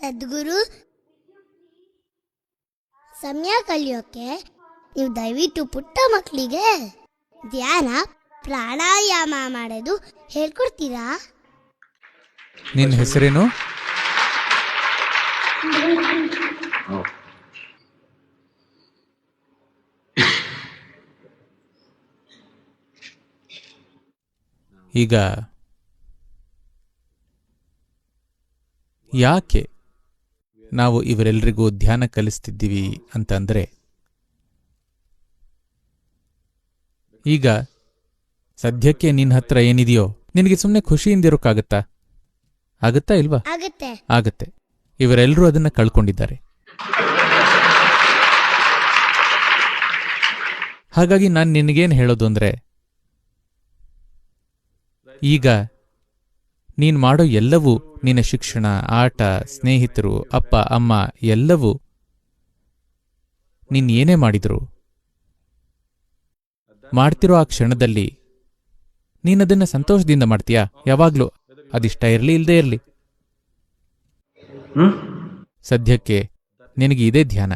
ಸದ್ಗುರು, ಸಮಯ ಕಲಿಯೋಕೆ ನೀವು ದಯವಿಟ್ಟು ಪುಟ್ಟ ಮಕ್ಕಳಿಗೆ ಧ್ಯಾನ, ಪ್ರಾಣಾಯಾಮ ಮಾಡೋದು ಹೇಳ್ಕೊಡ್ತೀರಾ? ನಿನ್ನ ಹೆಸರೇನು? ಈಗ ಯಾಕೆ ನಾವು ಇವರೆಲ್ಲರಿಗೂ ಧ್ಯಾನ ಕಲಿಸ್ತಿದ್ದೀವಿ ಅಂತಂದ್ರೆ ಈಗ ಸದ್ಯಕ್ಕೆ ನಿನ್ನ ಹತ್ರ ಏನಿದೆಯೋ ನಿನಗೆ ಸುಮ್ಮನೆ ಖುಷಿಯಿಂದಿರೋಕ್ಕಾಗತ್ತಾ ಆಗತ್ತಾ ಇಲ್ವಾ? ಆಗತ್ತೆ. ಆಗತ್ತೆ. ಇವರೆಲ್ಲರೂ ಅದನ್ನ ಕಳ್ಕೊಂಡಿದ್ದಾರೆ. ಹಾಗಾಗಿ ನಾನು ನಿನಗೇನು ಹೇಳೋದು ಅಂದ್ರೆ ಈಗ ನೀನ್ ಮಾಡೋ ಎಲ್ಲವೂ ನಿನ್ನ ಶಿಕ್ಷಣ ಆಟ ಸ್ನೇಹಿತರು ಅಪ್ಪ ಅಮ್ಮ ಎಲ್ಲವೂ ನೀನ್ ಏನೇ ಮಾಡಿದ್ರು. ಮಾಡ್ತಿರೋ ಆ ಕ್ಷಣದಲ್ಲಿ ನೀನದನ್ನ ಸಂತೋಷದಿಂದ ಮಾಡ್ತೀಯಾ? ಯಾವಾಗ್ಲೂ ಅದಿಷ್ಟ ಇರ್ಲಿ ಇಲ್ದೇ ಇರ್ಲಿ. ಸದ್ಯಕ್ಕೆ ನಿನಗೆ ಇದೇ ಧ್ಯಾನ.